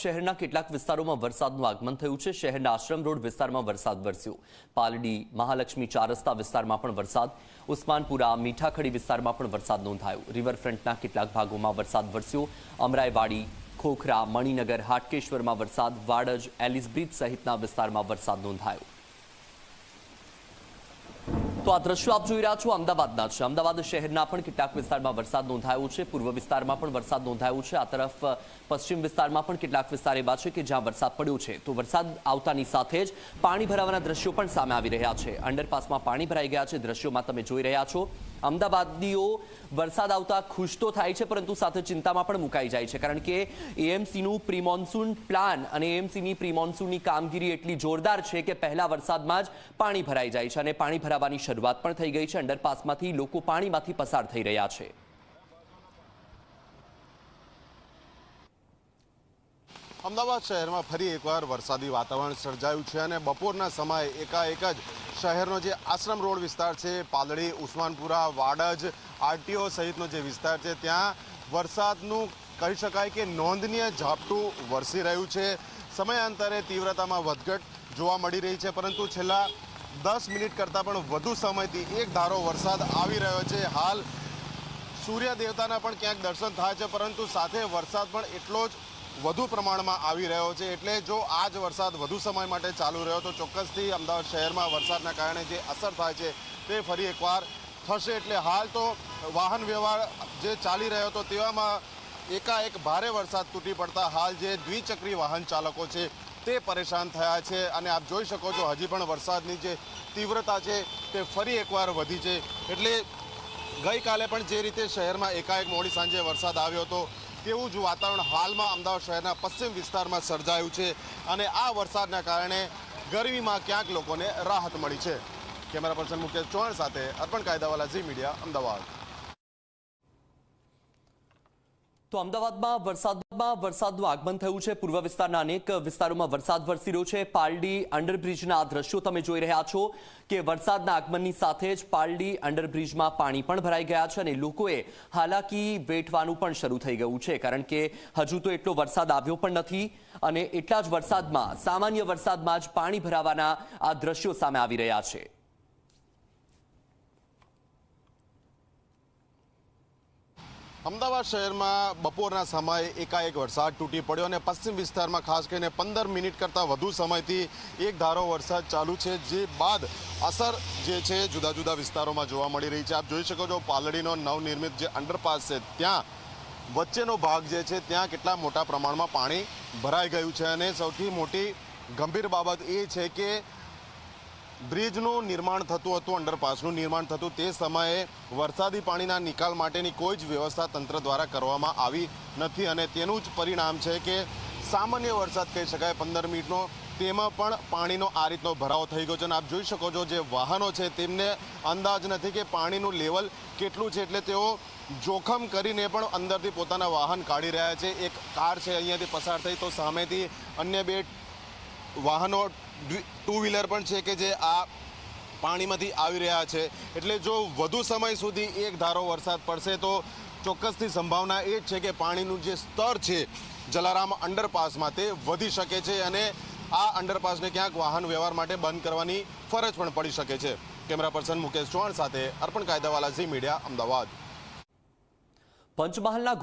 શહેરના કેટલાક વિસ્તારોમાં વરસાદનું આગમન થયું છે. શહેરના આશ્રમ રોડ વિસ્તારમાં વરસાદ વરસ્યો. પાલડી, મહાલક્ષ્મી ચાર રસ્તા વિસ્તારમાં પણ વરસાદ. ઉસ્માનપુરા, મીઠાખડી વિસ્તારમાં પણ વરસાદ નોંધાયો. રિવરફ્રન્ટના કેટલાક ભાગોમાં વરસાદ વરસ્યો. અમરાઈવાડી, ખોખરા, મણિનગર, હાટકેશ્વરમાં વરસાદ. વાડજ એલિસ બ્રિજ સહિતના વિસ્તારમાં વરસાદ નોંધાયો. તો આ દ્રશ્યો આપ જોઈ રહ્યા છો? અમદાવાદના છે. અમદાવાદ શહેરના પણ કેટલાક વિસ્તારમાં વરસાદ નોંધાયો છે. પૂર્વ વિસ્તારમાં પણ વરસાદ નોંધાયો છે. આ તરફ પશ્ચિમ વિસ્તારમાં પણ કેટલાક વિસ્તાર એવા છે કે જ્યાં વરસાદ પડ્યો છે. તો વરસાદ આવતાની સાથે જ પાણી ભરાવાના દ્રશ્યો પણ સામે આવી રહ્યા છે. અંડરપાસમાં પાણી ભરાઈ ગયા છે. દ્રશ્યોમાં તમે જોઈ રહ્યા છો અમદાવાદીઓ વરસાદ આવતા ખુશ તો થાય છે, પરંતુ સાથે ચિંતામાં પણ મુકાઈ જાય છે. કારણ કે એએમસીનું પ્રિમોન્સૂન પ્લાન અને એએમસીની પ્રિમોન્સૂનની કામગીરી એટલી જોરદાર છે કે પહેલા વરસાદમાં જ પાણી ભરાઈ જાય છે અને પાણી ભરાવાની શરૂઆત પણ થઈ ગઈ છે. અંડરપાસમાંથી લોકો પાણીમાંથી પસાર થઈ રહ્યા છે. અમદાવાદ શહેરમાં ફરી એકવાર વરસાદી વાતાવરણ સર્જાયું છે અને બપોરના સમયે એકાએક જ શહેરનો જે આશ્રમ રોડ વિસ્તાર છે પાલડી ઉસ્માનપુરા, વાડજ, આરટીઓ સહિતનો જે વિસ્તાર છે, ત્યાં વરસાદનું કહી શકાય કે નોંધનીય ઝાપટું વરસી રહ્યું છે. સમયાંતરે તીવ્રતામાં વધઘટ જોવા મળી રહી છે, પરંતુ છેલ્લા દસ મિનિટ કરતાં પણ વધુ સમયથી એક ધારો વરસાદ આવી રહ્યો છે. હાલ સૂર્ય દેવતાના પણ ક્યાંક દર્શન થાય છે, પરંતુ સાથે વરસાદ પણ એટલો જ વધુ પ્રમાણમાં આવી રહ્યો છે એટલે જો આ જ વરસાદ વધુ સમય માટે ચાલુ રહ્યો તો ચોક્કસથી અમદાવાદ શહેરમાં વરસાદના કારણે જે અસર થાય છે તે ફરી એકવાર થશે. એટલે હાલ તો વાહન વ્યવહાર જે ચાલી રહ્યો હતો તેવામાં એકાએક ભારે વરસાદ તૂટી પડતા હાલ જે દ્વિચક્રી વાહન ચાલકો છે તે પરેશાન થયા છે. અને આપ જોઈ શકો છો હજી પણ વરસાદની જે તીવ્રતા છે તે ફરી એકવાર વધી છે. એટલે ગઈકાલે પણ જે રીતે શહેરમાં એકાએક મોડી સાંજે વરસાદ આવ્યો હતો તેવું જ વાતાવરણ હાલમાં અમદાવાદ શહેરના પશ્ચિમ વિસ્તારમાં સર્જાયું છે અને આ વરસાદના કારણે ગરમીમાં ક્યાંક લોકોને રાહત મળી છે. કેમેરા પર્સન મુકેશ ચૌહાણ સાથે અર્પણ કાયદાવાલા ઝી મીડિયા અમદાવાદ. તો અમદાવાદમાં વરસાદમાં વરસાદનું આગમન થયું છે. પૂર્વ વિસ્તારના અનેક વિસ્તારોમાં વરસાદ વરસી રહ્યો છે. પાલડી, અંડરબ્રિજના આ દ્રશ્યો તમે જોઈ રહ્યા છો કે વરસાદના આગમનની સાથે જ પાલડી, અંડરબ્રિજમાં પાણી પણ ભરાઈ ગયા છે અને લોકોએ હાલાકી વેઠવાનું પણ શરૂ થઈ ગયું છે. કારણ કે હજુ તો એટલો વરસાદ આવ્યો પણ નથી અને એટલા જ વરસાદમાં, સામાન્ય વરસાદમાં જ પાણી ભરાવાના આ દ્રશ્યો સામે આવી રહ્યા છે. અમદાવાદ શહેરમાં બપોરના સમયે એકાએક વરસાદ તૂટી પડ્યો અને પશ્ચિમ વિસ્તારમાં ખાસ કરીને પંદર મિનિટ કરતાં વધુ સમયથી એક ધારો વરસાદ ચાલુ છે, જે બાદ અસર જે છે જુદા જુદા વિસ્તારોમાં જોવા મળી રહી છે. આપ જોઈ શકો છો પાલડીનો નવનિર્મિત જે અંડરપાસ છે, ત્યાં વચ્ચેનો ભાગ જે છે, ત્યાં કેટલા મોટા પ્રમાણમાં પાણી ભરાઈ ગયું છે અને સૌથી મોટી ગંભીર બાબત એ છે કે બ્રિજનું નિર્માણ થતું હતું, અંડરપાસનું નિર્માણ થતું. તે સમયે વરસાદી પાણીના નિકાલ માટેની કોઈ જ વ્યવસ્થા તંત્ર દ્વારા કરવામાં આવી નથી અને તેનું જ પરિણામ છે કે સામાન્ય વરસાદ કહી શકાય પંદર મિનિટનો, તેમાં પણ પાણીનો આ રીતનો ભરાવો થઈ ગયો છે અને આપ જોઈ શકો છો જે વાહનો છે તેમને અંદાજ નથી કે પાણીનું લેવલ કેટલું છે એટલે તેઓ જોખમ કરીને પણ અંદરથી પોતાના વાહન કાઢી રહ્યા છે. એક કાર છે અહીંયાથી પસાર થઈ તો સામેથી અન્ય બે વાહનો ટુ વ્હીલર પણ છે કે જે આ પાણીમાંથી આવી રહ્યા છે. એટલે જો વધુ સમય સુધી એક ધારો વરસાદ પડશે તો ચોક્કસથી સંભાવના એ જ છે કે પાણીનું જે સ્તર છે જલારામ અંડરપાસમાં તે વધી શકે છે અને આ અંડરપાસને ક્યાંક વાહન વ્યવહાર માટે બંધ કરવાની ફરજ પણ પડી શકે છે. કેમેરા પર્સન મુકેશ ચૌહાણ સાથે અર્પણ કાયદાવાલા ઝી મીડિયા, અમદાવાદ. પંચમહાલના